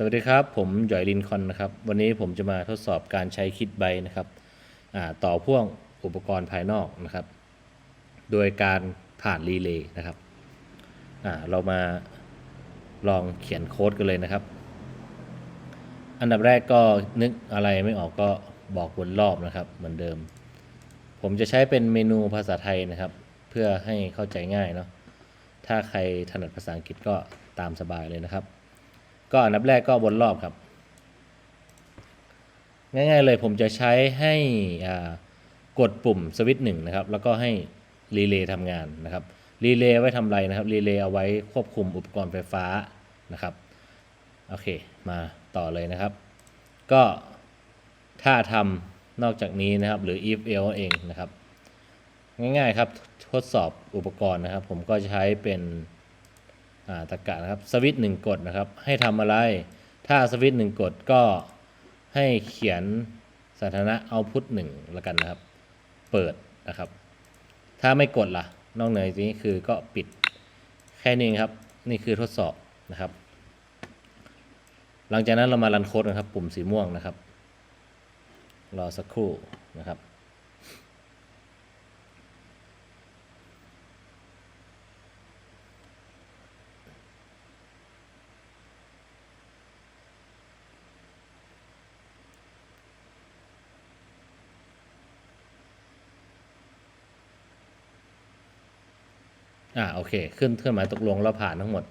สวัสดีครับ ผมหยอยลินคอนนะครับ วันนี้ผมจะมาทดสอบการใช้คิดไบนะครับต่อพ่วงอุปกรณ์ภายนอกนะครับ โดยการผ่านรีเลย์นะครับเรามาลองเขียนโค้ดกันเลยนะครับ อันดับแรกก็นึกอะไรไม่ออกก็บอกวนรอบนะครับ เหมือนเดิม ผมจะใช้เป็นเมนูภาษาไทยนะครับ เพื่อให้เข้าใจง่ายเนาะถ้าใครถนัดภาษาอังกฤษก็ตามสบายเลยนะครับ ก็อันดับแรกก็วนรอบครับ ง่ายๆเลยผมจะใช้ให้กดปุ่มสวิตช์หนึ่งนะครับ แล้วก็ให้รีเลย์ทำงานนะครับรีเลย์ไว้ทำไรนะครับรีเลย์เอาไว้ควบคุมอุปกรณ์ไฟฟ้านะครับโอเคมาต่อเลยนะครับ ก็ถ้าทำนอกจากนี้นะครับ หรือ if else เองนะครับ ง่ายๆครับทดสอบอุปกรณ์นะครับ ผมก็ใช้เป็น ตะกะนะครับสวิตช์หนึ่งกดนะครับ ให้ทำอะไร ถ้าสวิตช์หนึ่งกดก็ให้เขียนสถานะ output หนึ่งแล้วกันนะครับ เปิดนะครับ ถ้าไม่กดล่ะ นอกเหนือจากนี้คือก็ปิดแค่นี้เองครับ นี่คือทดสอบนะครับ หลังจากนั้นเรามารันโค้ดนะครับ ปุ่มสีม่วงนะครับ รอสักครู่นะครับ อ่าโอเค ขึ้นเครื่องหมายตกลงแล้วผ่านทั้งหมด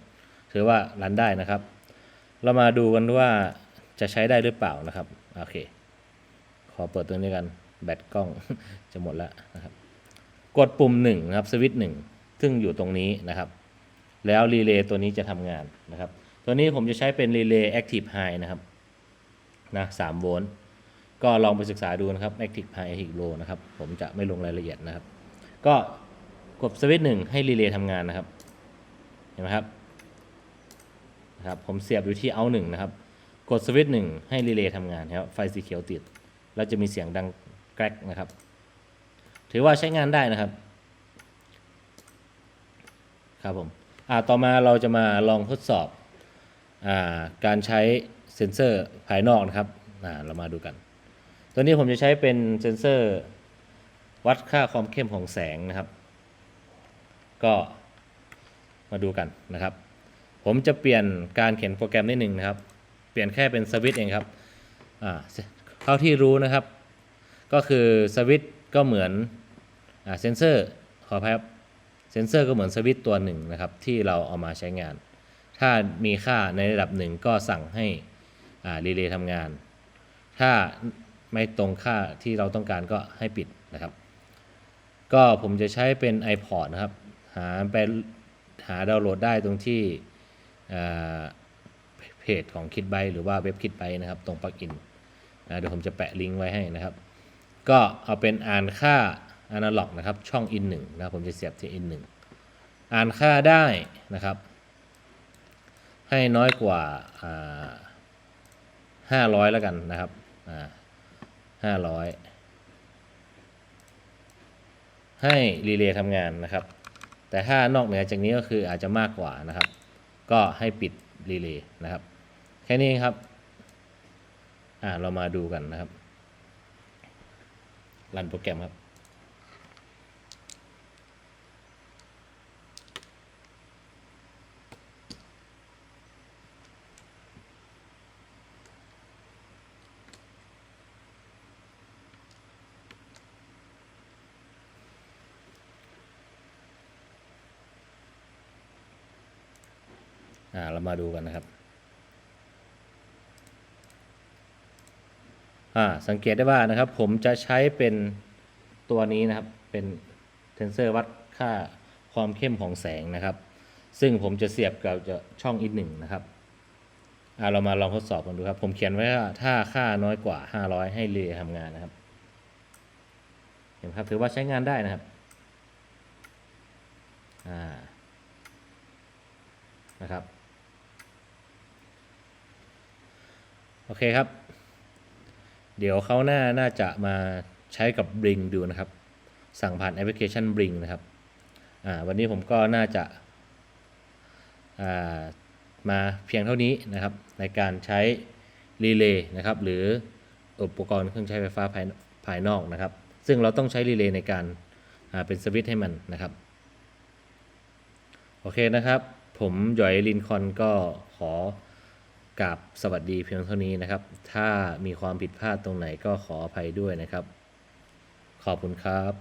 ถือว่ารันได้นะครับ เรามาดูกันว่าจะใช้ได้หรือเปล่านะครับโอเค ขอเปิดตัวนี้กันแบตกล้องจะหมดแล้วนะครับ กดปุ่มหนึ่งนะครับสวิตช์หนึ่งซึ่งอยู่ตรงนี้นะครับ แล้วรีเลย์ตัวนี้จะทำงานนะครับ ตัวนี้ผมจะใช้เป็นรีเลย์ Active High นะครับนะ3โวลต์ก็ลองไปศึกษาดูนะครับ Active High Active Low นะครับ ผมจะไม่ลงรายละเอียดนะครับ ก็ กดสวิตช์หนึ่งให้รีเลย์ทำงานนะครับ เห็นไหมครับนะครับผมเสียบอยู่ที่เอาหนึ่งนะครับ กดสวิตช์หนึ่งให้รีเลย์ทำงานครับไฟสีเขียวติด แล้วจะมีเสียงดังแกรกนะครับ ถือว่าใช้งานได้นะครับ ครับผมอ่าต่อมาเราจะมาลองทดสอบอ่าการใช้เซ็นเซอร์ภายนอกนะครับอ่าเรามาดูกัน ตัวนี้ผมจะใช้เป็นเซ็นเซอร์ วัดค่าความเข้มของแสงนะครับ ก็มาดูกันนะครับ ผมจะเปลี่ยนการเขียนโปรแกรมนิดหนึ่งนะครับ เปลี่ยนแค่เป็นสวิตช์เองครับอ่าเท่าที่รู้นะครับ ก็คือสวิตช์ก็เหมือนอ่าเซนเซอร์ขออภัยครับเซนเซอร์ก็เหมือนสวิตช์ตัวหนึ่งนะครับ ที่เราเอามาใช้งาน ถ้ามีค่าในระดับหนึ่งก็สั่งให้อ่ารีเลย์ทำงาน ถ้าไม่ตรงค่าที่เราต้องการก็ให้ปิดนะครับ ก็ผมจะใช้เป็น iPod นะครับ หาไปหาดาวน์โหลดได้ตรงที่เพจของคิดไบหรือว่าเว็บคิดไบนะครับ ตรงปลักอินนะเดี๋ยวผมจะแปะลิงก์ไว้ให้นะครับ ก็เอาเป็นอ่านค่า a n a l o g นะครับ ช่อง in 1นะผมจะเสียบที่ in 1อ่านค่าได้นะครับ ให้น้อยกว่าห้าร้อยแล้วกันนะครับห้าร้อยให้รีเลย์ทำงานนะครับ แต่ถ้านอกเหนือจากนี้ก็คืออาจจะมากกว่านะครับ ก็ให้ปิดรีเลย์นะครับ แค่นี้ครับ อ่าเรามาดูกันนะครับ รันโปรแกรมครับ อ่าเรามาดูกันนะครับอ่าสังเกตได้ว่านะครับ ผมจะใช้เป็นตัวนี้นะครับเป็นเทนเซอร์วัดค่าความเข้มของแสงนะครับ ซึ่งผมจะเสียบกับจะช่องอีกหนึ่งนะครับอ่าเรามาลองทดสอบกันดูครับ ผมเขียนไว้ว่าถ้าค่าน้อยกว่า 500 ให้เรย์ทำงานนะครับ เห็นครับถือว่าใช้งานได้นะครับอ่านะครับ โอเคครับ เดี๋ยวเขาหน้าน่าจะมาใช้กับ Bring ดูนะครับ สั่งผ่านแอปพลิเคชัน Bring นะครับอ่าวันนี้ผมก็น่าจะอ่ามาเพียงเท่านี้นะครับ ในการใช้รีเลย์นะครับ หรืออุปกรณ์เครื่องใช้ไฟฟ้าภายภายนอกนะครับ ซึ่งเราต้องใช้รีเลย์ในการอ่าเป็นสวิตช์ให้มันนะครับ โอเคนะครับ ผมหยอยลินคอนก็ขอ กับสวัสดีเพียงเท่านี้นะครับ ถ้ามีความผิดพลาดตรงไหนก็ขออภัยด้วยนะครับ ขอบคุณครับ